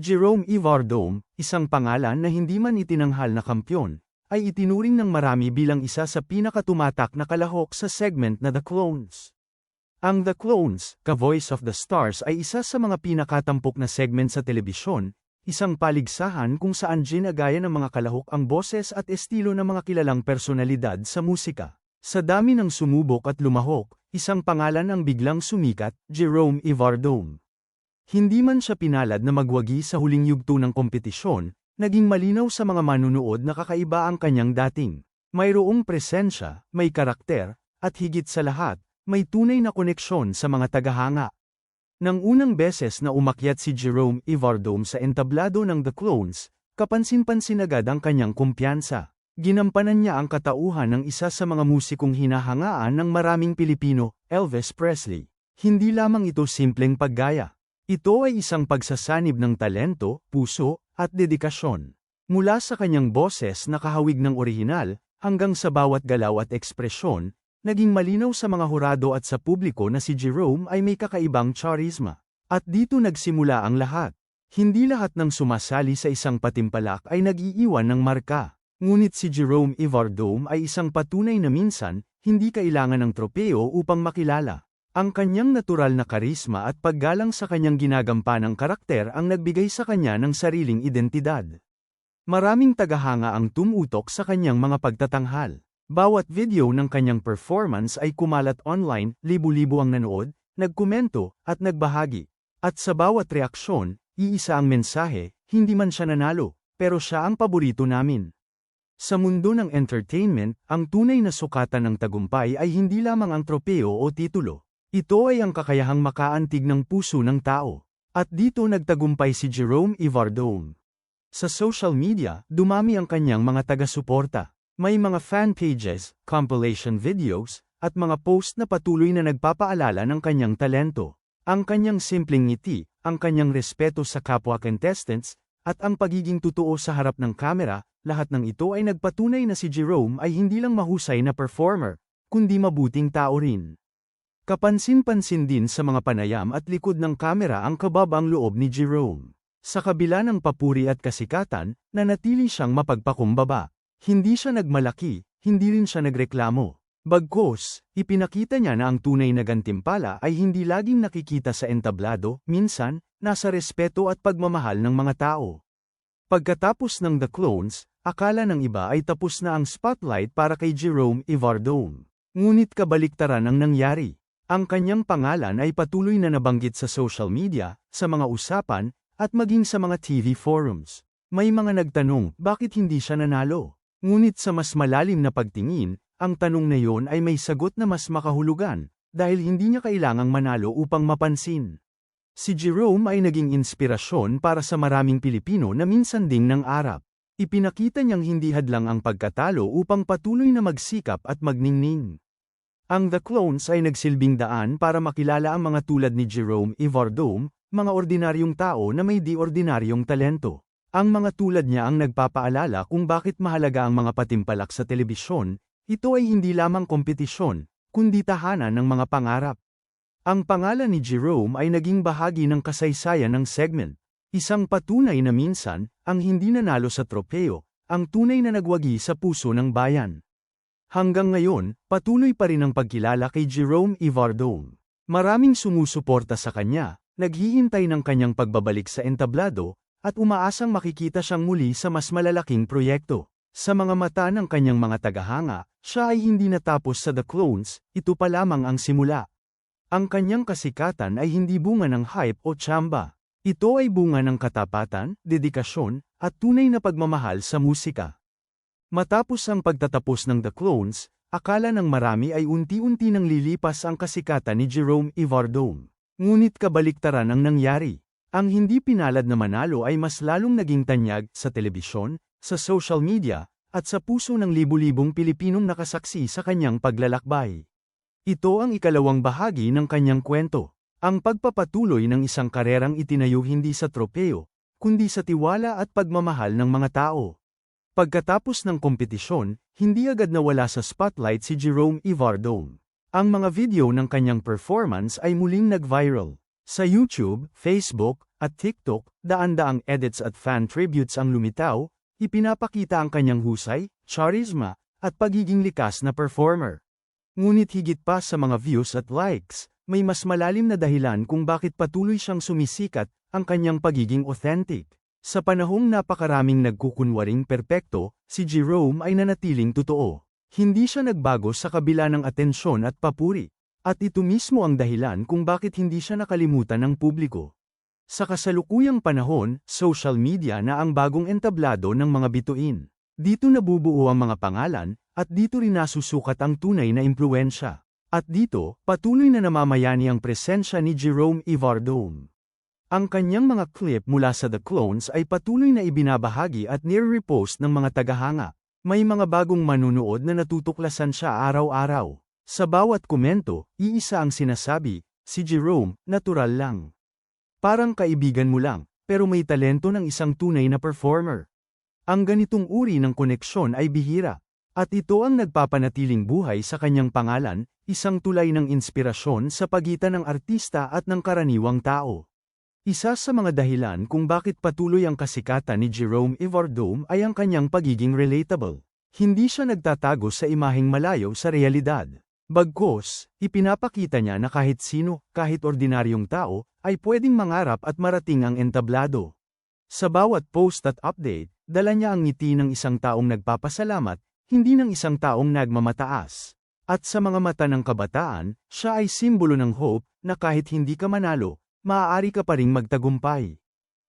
Jerome Ivardome, isang pangalan na hindi man itinanghal na kampyon, ay itinuring ng marami bilang isa sa pinakatumatak na kalahok sa segment na The Clones. Ang The Clones, Ka-Voice of the Stars ay isa sa mga pinakatampok na segment sa telebisyon, isang paligsahan kung saan ginagaya ng mga kalahok ang boses at estilo ng mga kilalang personalidad sa musika. Sa dami ng sumubok at lumahok, isang pangalan ang biglang sumikat, Jerome Ivardome. Hindi man siya pinalad na magwagi sa huling yugto ng kompetisyon, naging malinaw sa mga manunood na kakaiba ang kanyang dating. Mayroong presensya, may karakter, at higit sa lahat, may tunay na koneksyon sa mga tagahanga. Nang unang beses na umakyat si Jerome Ivardome sa entablado ng The Clones, kapansin-pansin agad ang kanyang kumpiyansa. Ginampanan niya ang katauhan ng isa sa mga musikong hinahangaan ng maraming Pilipino, Elvis Presley. Hindi lamang ito simpleng paggaya. Ito ay isang pagsasanib ng talento, puso, at dedikasyon. Mula sa kanyang boses na kahawig ng orihinal, hanggang sa bawat galaw at ekspresyon, naging malinaw sa mga hurado at sa publiko na si Jerome ay may kakaibang charisma. At dito nagsimula ang lahat. Hindi lahat ng sumasali sa isang patimpalak ay nag-iiwan ng marka. Ngunit si Jerome Ivardome ay isang patunay na minsan, hindi kailangan ng tropeo upang makilala. Ang kanyang natural na karisma at paggalang sa kanyang ginagampanang karakter ang nagbigay sa kanya ng sariling identidad. Maraming tagahanga ang tumutok sa kanyang mga pagtatanghal. Bawat video ng kanyang performance ay kumalat online, libu-libo ang nanood, nagkomento, at nagbahagi. At sa bawat reaksyon, iisa ang mensahe, hindi man siya nanalo, pero siya ang paborito namin. Sa mundo ng entertainment, ang tunay na sukatan ng tagumpay ay hindi lamang ang tropeo o titulo. Ito ay ang kakayahang makaantig ng puso ng tao. At dito nagtagumpay si Jerome Ivardome. Sa social media, dumami ang kanyang mga taga-suporta. May mga fan pages, compilation videos, at mga post na patuloy na nagpapaalala ng kanyang talento. Ang kanyang simpleng ngiti, ang kanyang respeto sa kapwa contestants, at ang pagiging totoo sa harap ng kamera, lahat ng ito ay nagpatunay na si Jerome ay hindi lang mahusay na performer, kundi mabuting tao rin. Kapansin-pansin din sa mga panayam at likod ng kamera ang kababang loob ni Jerome. Sa kabila ng papuri at kasikatan, nanatili siyang mapagpakumbaba. Hindi siya nagmalaki, hindi rin siya nagreklamo. Bagkos, ipinakita niya na ang tunay na gantimpala ay hindi laging nakikita sa entablado, minsan, nasa respeto at pagmamahal ng mga tao. Pagkatapos ng The Clones, akala ng iba ay tapos na ang spotlight para kay Jerome Ivardome. Ngunit kabaliktaran ang nangyari. Ang kanyang pangalan ay patuloy na nabanggit sa social media, sa mga usapan, at maging sa mga TV forums. May mga nagtanong, bakit hindi siya nanalo? Ngunit sa mas malalim na pagtingin, ang tanong na yon ay may sagot na mas makahulugan, dahil hindi niya kailangang manalo upang mapansin. Si Jerome ay naging inspirasyon para sa maraming Pilipino na minsan ding ng Arab. Ipinakita niyang hindi hadlang ang pagkatalo upang patuloy na magsikap at magningning. Ang The Clones ay nagsilbing daan para makilala ang mga tulad ni Jerome Ivardome, mga ordinaryong tao na may di-ordinaryong talento. Ang mga tulad niya ang nagpapaalala kung bakit mahalaga ang mga patimpalak sa telebisyon, ito ay hindi lamang kompetisyon, kundi tahanan ng mga pangarap. Ang pangalan ni Jerome ay naging bahagi ng kasaysayan ng segment. Isang patunay na minsan, ang hindi nanalo sa tropeo, ang tunay na nagwagi sa puso ng bayan. Hanggang ngayon, patuloy pa rin ang pagkilala kay Jerome Ivardome. Maraming sumusuporta sa kanya, naghihintay ng kanyang pagbabalik sa entablado, at umaasang makikita siyang muli sa mas malalaking proyekto. Sa mga mata ng kanyang mga tagahanga, siya ay hindi natapos sa The Clones, ito pa lamang ang simula. Ang kanyang kasikatan ay hindi bunga ng hype o tsamba. Ito ay bunga ng katapatan, dedikasyon, at tunay na pagmamahal sa musika. Matapos ang pagtatapos ng The Clones, akala ng marami ay unti-unti nang lilipas ang kasikatan ni Jerome Ivardome. Ngunit kabaliktaran ang nangyari. Ang hindi pinalad na manalo ay mas lalong naging tanyag sa telebisyon, sa social media, at sa puso ng libu-libong Pilipinong nakasaksi sa kanyang paglalakbay. Ito ang ikalawang bahagi ng kanyang kwento. Ang pagpapatuloy ng isang karerang itinayo hindi sa tropeo, kundi sa tiwala at pagmamahal ng mga tao. Pagkatapos ng kompetisyon, hindi agad nawala sa spotlight si Jerome Ivardome. Ang mga video ng kanyang performance ay muling nag-viral. Sa YouTube, Facebook, at TikTok, daan-daang edits at fan tributes ang lumitaw, ipinapakita ang kanyang husay, charisma, at pagiging likas na performer. Ngunit higit pa sa mga views at likes, may mas malalim na dahilan kung bakit patuloy siyang sumisikat, ang kanyang pagiging authentic. Sa panahong napakaraming nagkukunwaring perpekto, si Jerome ay nanatiling totoo. Hindi siya nagbago sa kabila ng atensyon at papuri. At ito mismo ang dahilan kung bakit hindi siya nakalimutan ng publiko. Sa kasalukuyang panahon, social media na ang bagong entablado ng mga bituin. Dito nabubuo ang mga pangalan, at dito rin nasusukat ang tunay na impluensya. At dito, patuloy na namamayani ang presensya ni Jerome Ivardome. Ang kanyang mga clip mula sa The Clones ay patuloy na ibinabahagi at nire-repost ng mga tagahanga. May mga bagong manunood na natutuklasan siya araw-araw. Sa bawat komento, iisa ang sinasabi, si Jerome, natural lang. Parang kaibigan mo lang, pero may talento ng isang tunay na performer. Ang ganitong uri ng koneksyon ay bihira, at ito ang nagpapanatiling buhay sa kanyang pangalan, isang tulay ng inspirasyon sa pagitan ng artista at ng karaniwang tao. Isa sa mga dahilan kung bakit patuloy ang kasikatan ni Jerome Ivardome ay ang kanyang pagiging relatable. Hindi siya nagtatago sa imaheng malayo sa realidad. Bagkos, ipinapakita niya na kahit sino, kahit ordinaryong tao, ay pwedeng mangarap at marating ang entablado. Sa bawat post at update, dala niya ang ngiti ng isang taong nagpapasalamat, hindi ng isang taong nagmamataas. At sa mga mata ng kabataan, siya ay simbolo ng hope na kahit hindi ka manalo, maaari ka pa ring magtagumpay.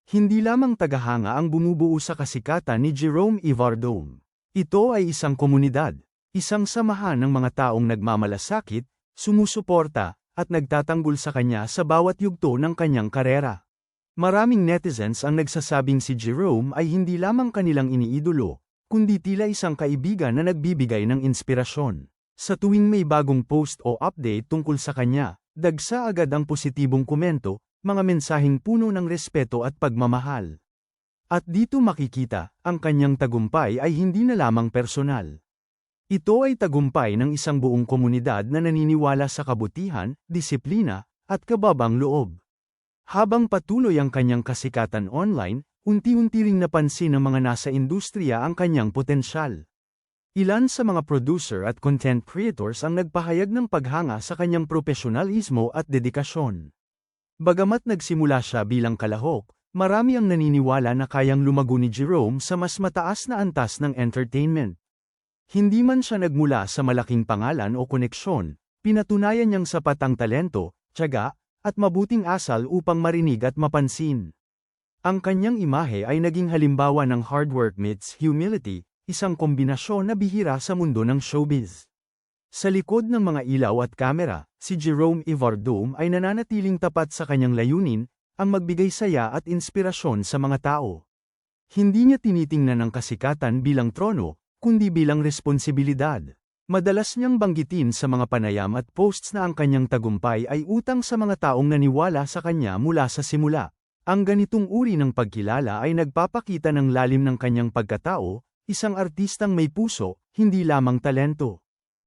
Hindi lamang tagahanga ang bumubuo sa kasikatan ni Jerome Ivardome. Ito ay isang komunidad, Isang samahan ng mga taong nagmamalasakit, sumusuporta, at nagtatanggol sa kanya sa bawat yugto ng kanyang karera. Maraming netizens ang nagsasabing si Jerome ay hindi lamang kanilang iniidolo, kundi tila isang kaibigan na nagbibigay ng inspirasyon. Sa tuwing may bagong post o update tungkol sa kanya, dagsa agad ang positibong komento, mga mensaheng puno ng respeto at pagmamahal. At dito makikita, ang kanyang tagumpay ay hindi na lamang personal. Ito ay tagumpay ng isang buong komunidad na naniniwala sa kabutihan, disiplina, at kababang loob. Habang patuloy ang kanyang kasikatan online, unti-unti ring napansin ng mga nasa industriya ang kanyang potensyal. Ilan sa mga producer at content creators ang nagpahayag ng paghanga sa kanyang profesionalismo at dedikasyon. Bagamat nagsimula siya bilang kalahok, marami ang naniniwala na kayang lumago ni Jerome sa mas mataas na antas ng entertainment. Hindi man siya nagmula sa malaking pangalan o koneksyon, pinatunayan niyang sapat ang talento, tiyaga, at mabuting asal upang marinig at mapansin. Ang kanyang imahe ay naging halimbawa ng hard work meets humility, isang kombinasyon na bihira sa mundo ng showbiz. Sa likod ng mga ilaw at kamera, si Jerome Ivardome ay nananatiling tapat sa kanyang layunin, ang magbigay saya at inspirasyon sa mga tao. Hindi niya tinitingnan ang kasikatan bilang trono, kundi bilang responsibilidad. Madalas niyang banggitin sa mga panayam at posts na ang kanyang tagumpay ay utang sa mga taong naniwala sa kanya mula sa simula. Ang ganitong uri ng pagkilala ay nagpapakita ng lalim ng kanyang pagkatao, isang artistang may puso, hindi lamang talento.